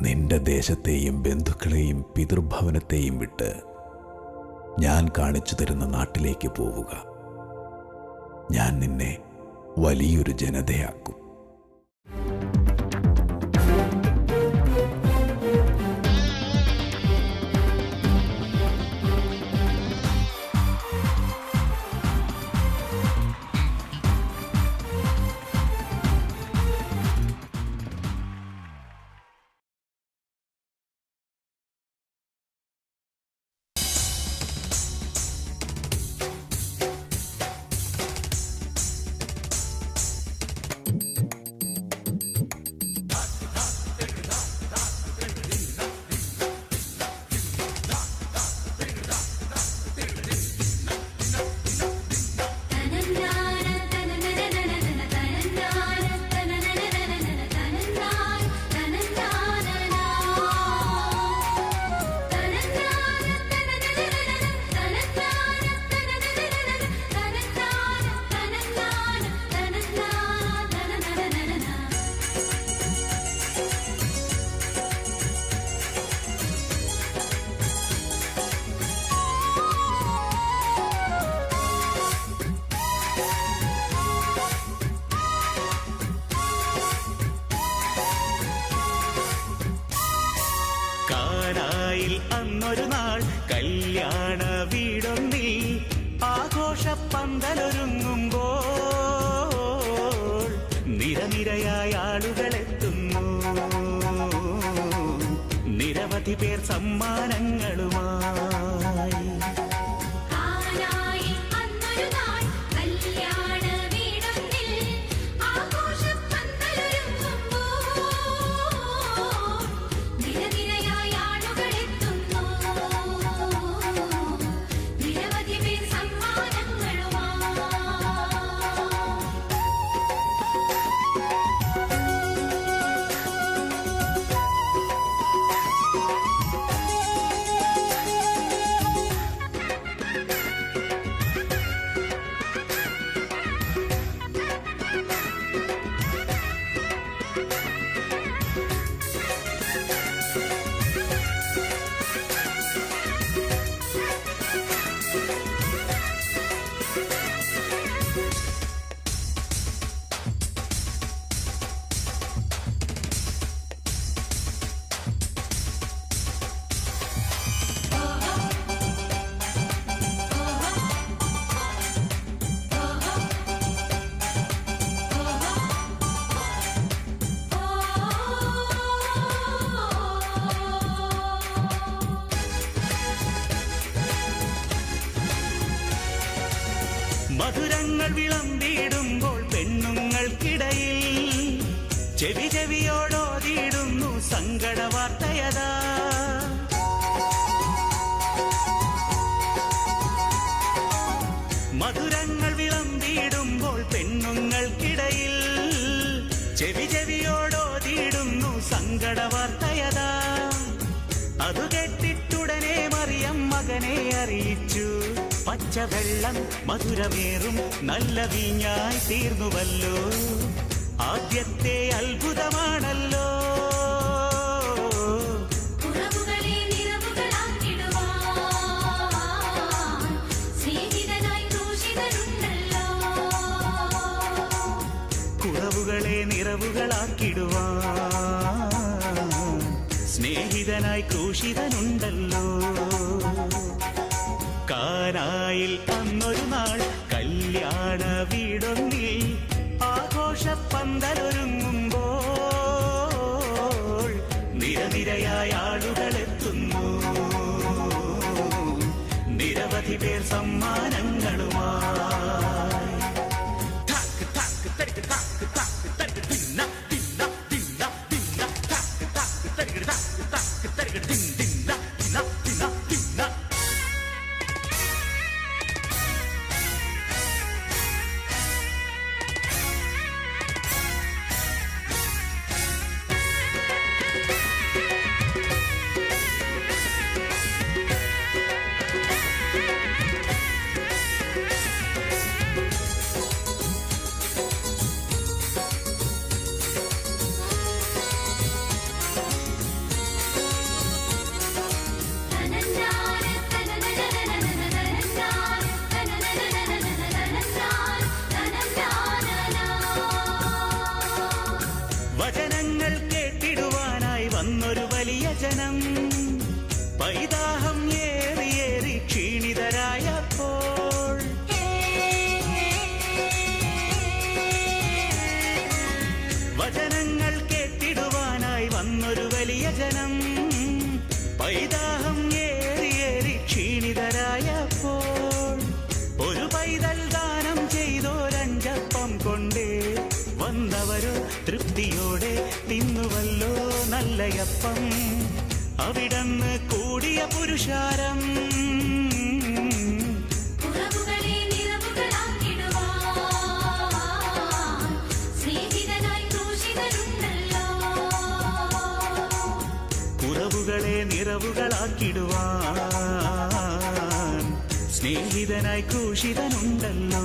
നിന്റെ ദേശത്തെയും ബന്ധുക്കളെയും പിതൃഭവനത്തെയും വിട്ട് ഞാൻ കാണിച്ചു തരുന്ന നാട്ടിലേക്ക് പോവുക. ഞാൻ നിന്നെ വലിയൊരു ജനതയാക്കും. കാനായിൽ അന്നൊരു നാൾ കല്യാണ വീടൊന്നിൽ ആഘോഷ പന്തലൊരുങ്ങുമ്പോൾ നിരനിരയായ ആളുകൾ എത്തുന്നു നിരവധി പേർ സമ്മാനങ്ങളുമായി മധുരങ്ങൾ വിളമ്പിടുമ്പോൾ പെണ്ണുങ്ങൾക്കിടയിൽ ചെവി ചെവിയോടോതിയിടുന്നു സങ്കട വാർത്തയതാ. മധുരങ്ങൾ വിളമ്പിടുമ്പോൾ പെണ്ണുങ്ങൾക്കിടയിൽ ചെവി ചെവിയോടോതിയിടുന്നു സങ്കട വാർത്തയതാ. അത് കേട്ടിട്ടുടനെ മറിയം മകനെ അറിയിച്ചു. പച്ചവെള്ളം മധുരമേറും നല്ല വീഞ്ഞായി തീർന്നുവല്ലോ. ആദ്യത്തെ അത്ഭുതമാണല്ലോ. കുറവുകളെ നിറവുകളാക്കിടുവാൻ സ്നേഹിതനായി ക്രൂശിതനുണ്ടല്ലോ. കാനായിൽ അന്നൊരു നാൾ കല്യാണ വീടൊന്നിൽ ആഘോഷ പന്തലൊരുങ്ങുമ്പോൾ നിരനിരയായ ആളുകൾ എത്തുന്നു നിരവധി പേർ സമ്മാനങ്ങളുമായി ജനം പൈതാഹം ഏറിയേറി ക്ഷീണിതരായപ്പോൾ ഒരു പൈതൽ ദാനം ചെയ്തോരഞ്ചപ്പം കൊണ്ടേ വന്നവരോ തൃപ്തിയോടെ തിന്നുവല്ലോ നല്ലയപ്പം. അവിടന്ന് കൂടിയ പുരുഷാരം സ്നേഹിതനായി കൂഷിതനുണ്ടല്ലോ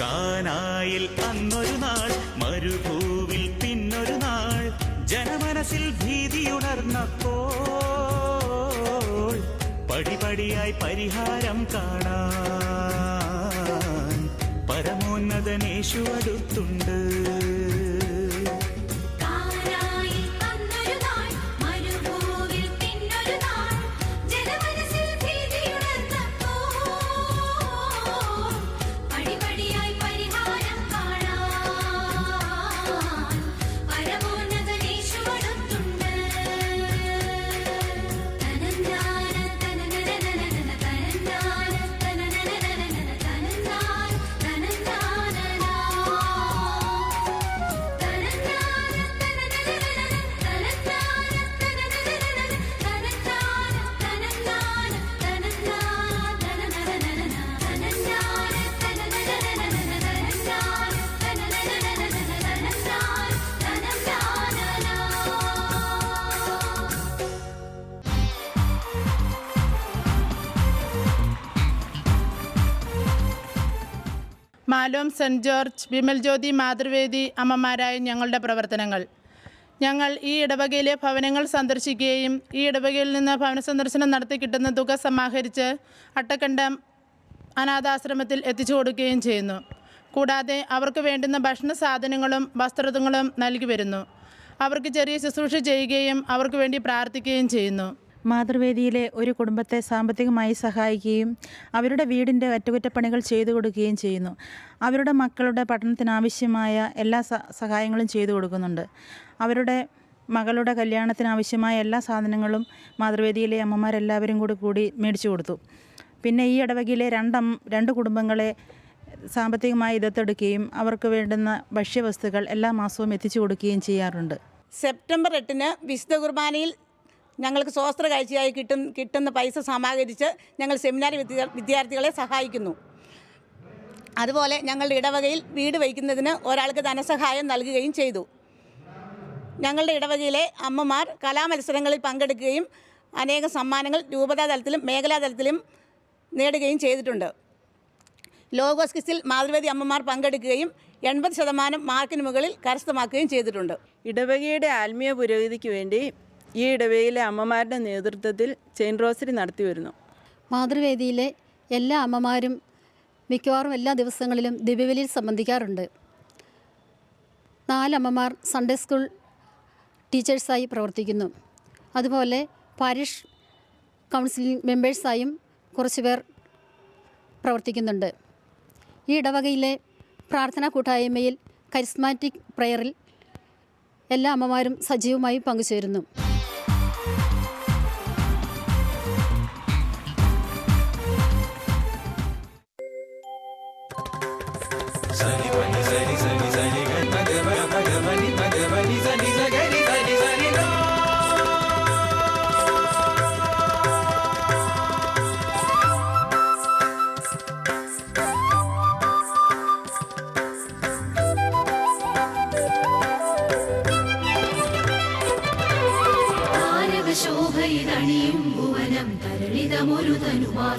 കാനായിൽ അന്നൊരു നാൾ മരുഭൂവിൽ പിന്നൊരു നാൾ ഭീതി ഭീതിയുണർന്നപ്പോൾ പടിപടിയായി പരിഹാരം കാണാൻ പരമോന്നതനേശു അടുത്തുണ്ട്. മാലോം സെന്റ് ജോർജ് വിമൽ ജ്യോതി മാതൃവേദി അമ്മമാരായ ഞങ്ങളുടെ പ്രവർത്തനങ്ങൾ. ഞങ്ങൾ ഈ ഇടവകയിലെ ഭവനങ്ങൾ സന്ദർശിക്കുകയും ഈ ഇടവകയിൽ നിന്ന് ഭവന സന്ദർശനം നടത്തി കിട്ടുന്ന തുക സമാഹരിച്ച് അട്ടക്കണ്ടം അനാഥാശ്രമത്തിൽ എത്തിച്ചു കൊടുക്കുകയും ചെയ്യുന്നു. കൂടാതെ അവർക്ക് വേണ്ടുന്ന ഭക്ഷണ സാധനങ്ങളും വസ്ത്രങ്ങളും നൽകി വരുന്നു. അവർക്ക് ചെറിയ ശുശ്രൂഷ ചെയ്യുകയും അവർക്ക് വേണ്ടി പ്രാർത്ഥിക്കുകയും ചെയ്യുന്നു. മാതൃവേദിയിലെ ഒരു കുടുംബത്തെ സാമ്പത്തികമായി സഹായിക്കുകയും അവരുടെ വീടിന്റെ അറ്റകുറ്റപ്പണികൾ ചെയ്തു കൊടുക്കുകയും ചെയ്യുന്നു. അവരുടെ മക്കളുടെ പഠനത്തിനാവശ്യമായ എല്ലാ സഹായങ്ങളും ചെയ്തു കൊടുക്കുന്നുണ്ട്. അവരുടെ മകളുടെ കല്യാണത്തിനാവശ്യമായ എല്ലാ സാധനങ്ങളും മാതൃവേദിയിലെ അമ്മമാരെല്ലാവരും കൂടി കൂടി മേടിച്ചു കൊടുത്തു. പിന്നെ ഈ ഇടവകയിലെ രണ്ടം രണ്ട് കുടുംബങ്ങളെ സാമ്പത്തികമായി ഇതത്തെടുക്കുകയും അവർക്ക് വേണ്ടുന്ന ഭക്ഷ്യവസ്തുക്കൾ എല്ലാ മാസവും എത്തിച്ചു കൊടുക്കുകയും ചെയ്യാറുണ്ട്. സെപ്റ്റംബർ എട്ടിന് വിശുദ്ധ കുർബാനയിൽ ഞങ്ങൾക്ക് സ്വാസ്ത്ര കാഴ്ചയായി കിട്ടും കിട്ടുന്ന പൈസ സമാഹരിച്ച് ഞങ്ങൾ സെമിനാർ വിദ്യാ വിദ്യാർത്ഥികളെ സഹായിക്കുന്നു. അതുപോലെ ഞങ്ങളുടെ ഇടവകയിൽ വീട് വയ്ക്കുന്നതിന് ഒരാൾക്ക് ധനസഹായം നൽകുകയും ചെയ്തു. ഞങ്ങളുടെ ഇടവകയിലെ അമ്മമാർ കലാമത്സരങ്ങളിൽ പങ്കെടുക്കുകയും അനേക സമ്മാനങ്ങൾ രൂപതാ തലത്തിലും മേഖലാ തലത്തിലും നേടുകയും ചെയ്തിട്ടുണ്ട്. ലോഗോസ് ക്വിസിൽ മാതൃവേദി അമ്മമാർ പങ്കെടുക്കുകയും എൺപത് ശതമാനം മാർക്കിന് മുകളിൽ കരസ്ഥമാക്കുകയും ചെയ്തിട്ടുണ്ട്. ഇടവകയുടെ ആത്മീയ പുരോഗതിക്ക് വേണ്ടി ഈ ഇടവകയിലെ അമ്മമാരുടെ നേതൃത്വത്തിൽ ചെയിൻ റോസറി നടത്തി വരുന്നു മാതൃവേദിയിലെ എല്ലാ അമ്മമാരും മിക്കവാറും എല്ലാ ദിവസങ്ങളിലും ദിവ്യബലിയിൽ സംബന്ധിക്കാറുണ്ട്. നാലമ്മമാർ സൺഡേ സ്കൂൾ ടീച്ചേഴ്സായി പ്രവർത്തിക്കുന്നു. അതുപോലെ പാരിഷ് കൗൺസിലിംഗ് മെമ്പേഴ്സായും കുറച്ച് പേർ പ്രവർത്തിക്കുന്നുണ്ട്. ഈ ഇടവകയിലെ പ്രാർത്ഥനാ കൂട്ടായ്മയിൽ കരിസ്മാറ്റിക് പ്രെയറിൽ എല്ലാ അമ്മമാരും സജീവമായി പങ്കുചേരുന്നു.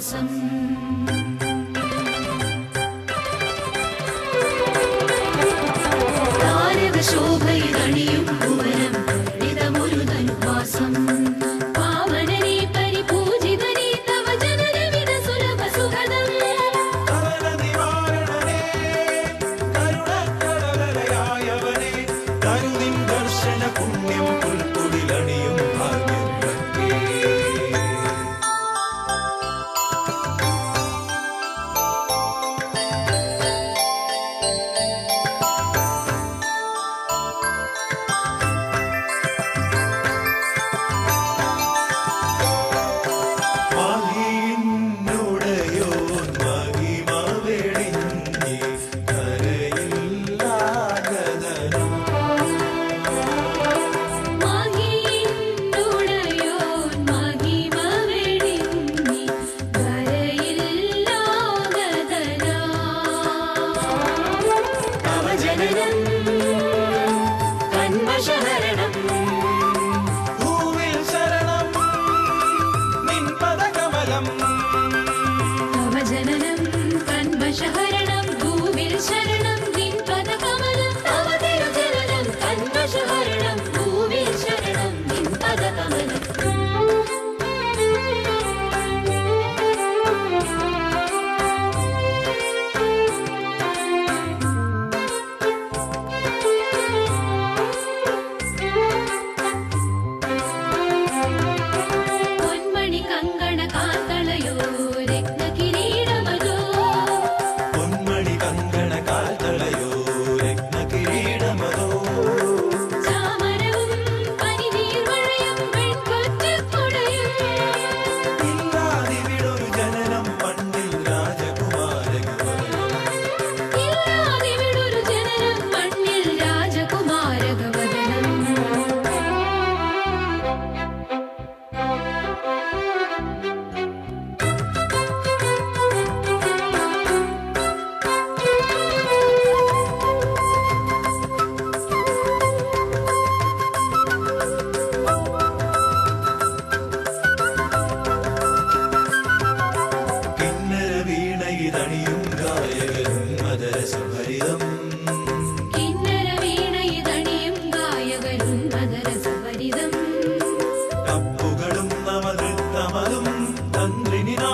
ദിവസം. താരകശോഭയിലണിയും ഭുവനം ഇതമൊരു ധനുവാസം ദർശന പുണ്യം പുൽക്കുടിലണി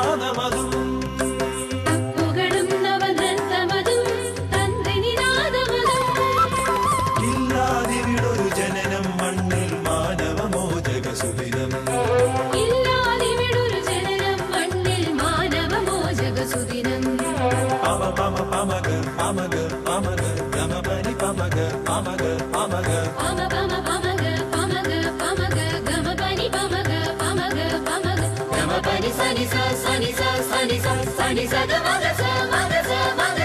Madamadu வாங்கி சக மகச மகச மகச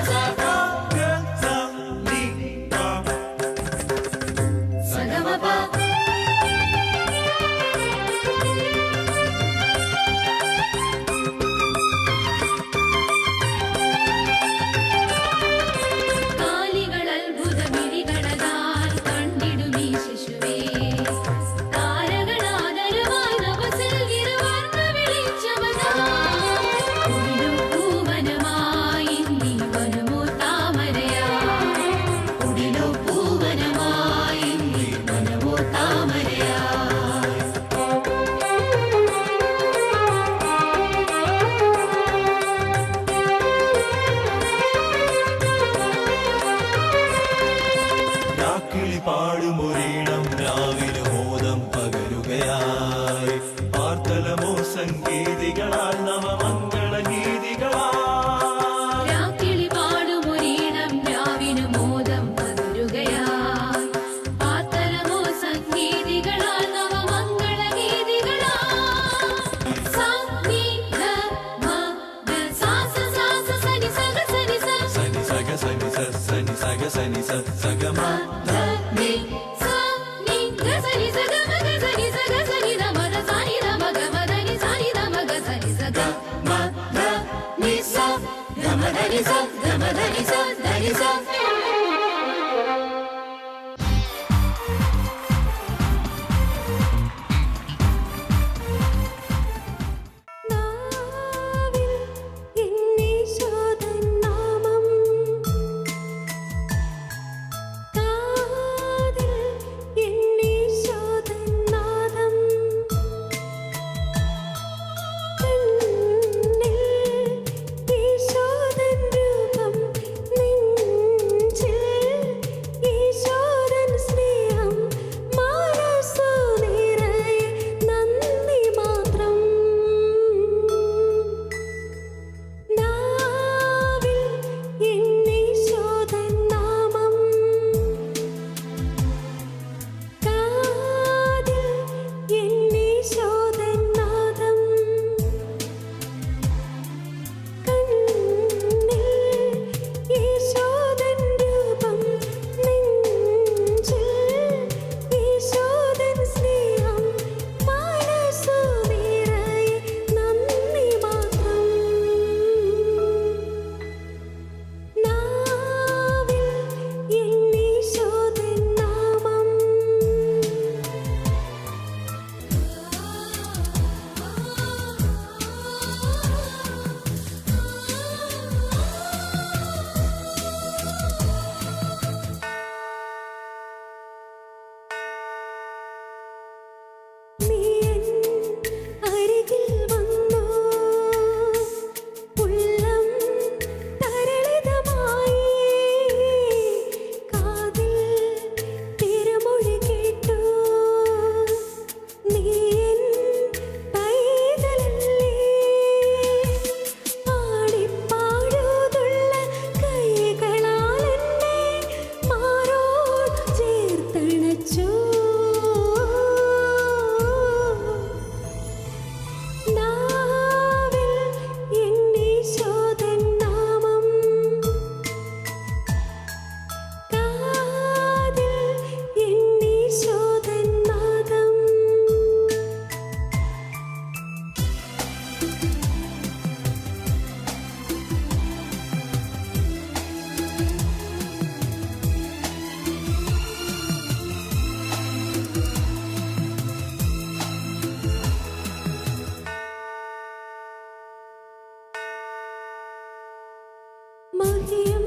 മഹിയം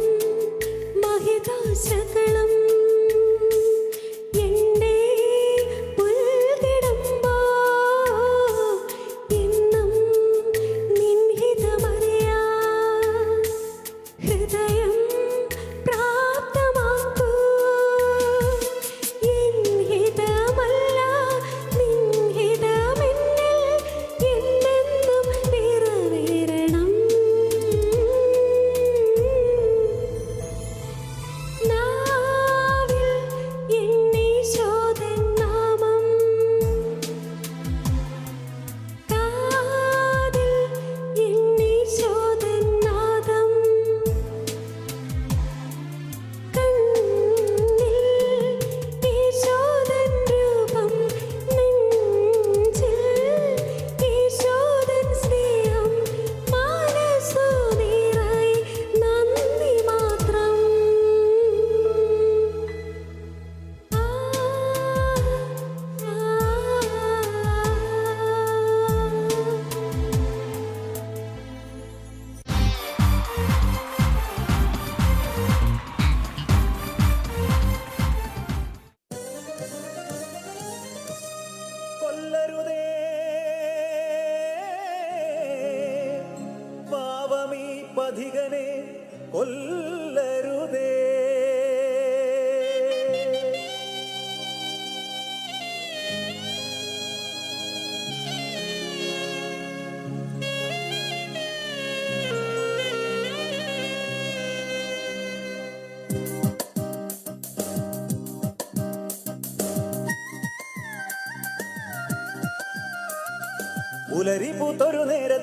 മഹിതാശകളും പുലരി പൂത്തൊരു നേരത്തെ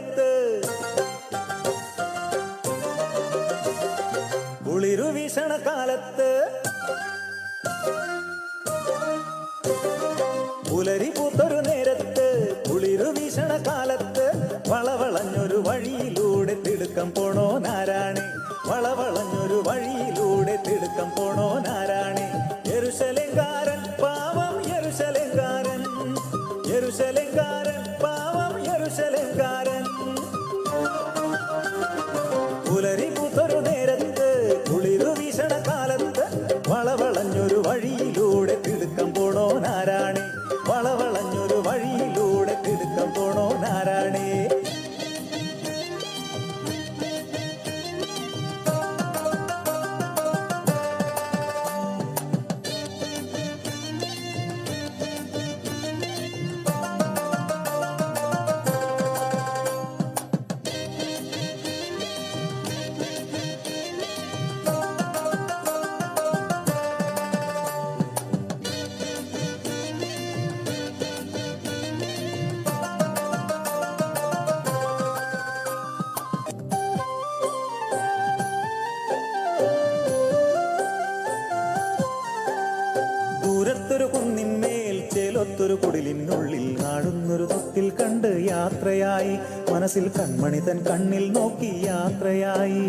യാത്രയായി. മനസ്സിൽ കൺമണി തൻ കണ്ണിൽ നോക്കി യാത്രയായി.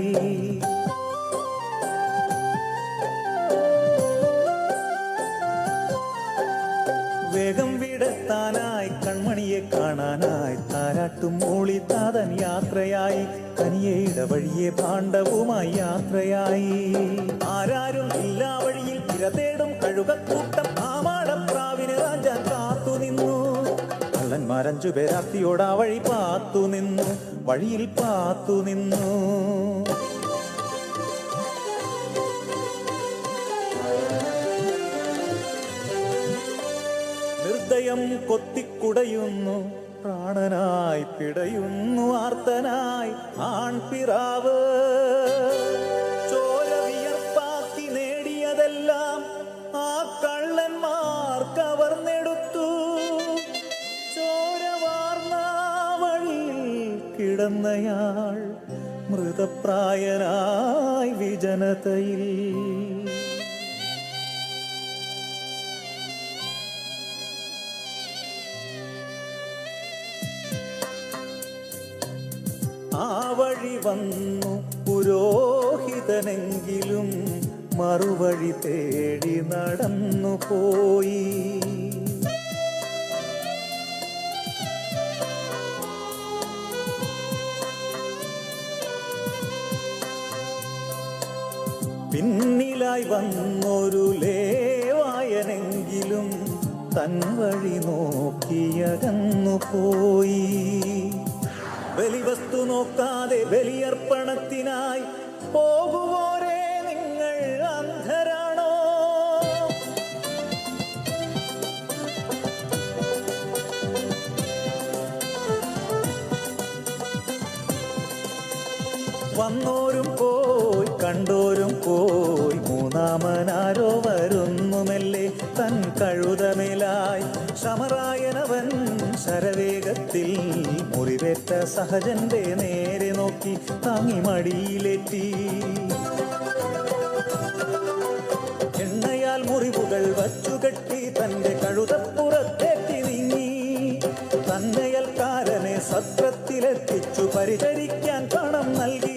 വേഗം വിടത്താനായി കൺമണിയെ കാണാനായി താരാട്ടും മൂളി താതൻ യാത്രയായി. കനിയെ ഇടവഴിയെ പാണ്ഡവും അഞ്ചു പേരാത്തിയോട് ആ വഴി പാത്തു നിന്നു വഴിയിൽ പാത്തു നിന്നു. ഹൃദയം കൊത്തിക്കുടയുന്നു പ്രാണനായി പിടയുന്നു ആർത്തനായി ആൺപിറാവ്. കിടന്നയാൾ മൃതപ്രായനായി വിജനതയിൽ. ആ വഴി വന്നു പുരോഹിതനെങ്കിലും മറുവഴി തേടി നടന്നു പോയി വാതിലായി വന്നൊരു ലേവായനെങ്കിലും തൻ വഴി നോക്കിയകന്നു പോയി. ബലിവസ്തു നോക്കാതെ ബലിയർപ്പണത്തിനായി പോകുവോരേ നിങ്ങൾ അന്ധരാണോ? വന്നോരും കണ്ടോരും പോയി മൂന്നാമനാരോ വരുന്നു മെല്ലെ തൻ കഴുതമേലായി ശമറായനവൻ ശരവേഗത്തിൽ മുറിവേറ്റ സഹജന്റെ നേരെ നോക്കി താങ്ങി മടിയിലെത്തി എണ്ണയാൽ മുറിവുകൾ വച്ചുകെട്ടി തന്റെ കഴുതപ്പുറത്തേറ്റി നീങ്ങി. തന്നയൽക്കാരനെ സത്രത്തിലെത്തിച്ചു പരിചരിക്കാൻ പണം നൽകി.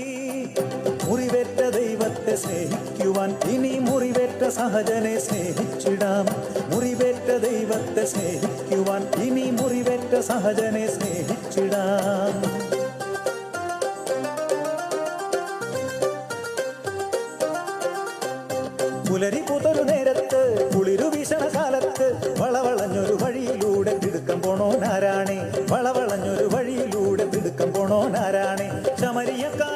ദൈവത്തെ സ്നേഹിക്കുവാൻ ഇനി മുറിവേറ്റ സഹജനെ സ്നേഹിച്ചിടാം. മുറിവേറ്റ ദൈവത്തെ സ്നേഹിക്കുവാൻ ഇനി മുറിവേറ്റ സഹജനെ സ്നേഹിച്ചിടാം. പുലരി പുതൊരു നേരത്ത് കുളിരു വീശണ കാലത്ത് വളവളഞ്ഞൊരു വഴിയിലൂടെ തിടുക്കം പോണോനാരാണേ വളവളഞ്ഞൊരു വഴിയിലൂടെ തിടുക്കം പോണോനാരാണേ ശമരിയക്കാരൻ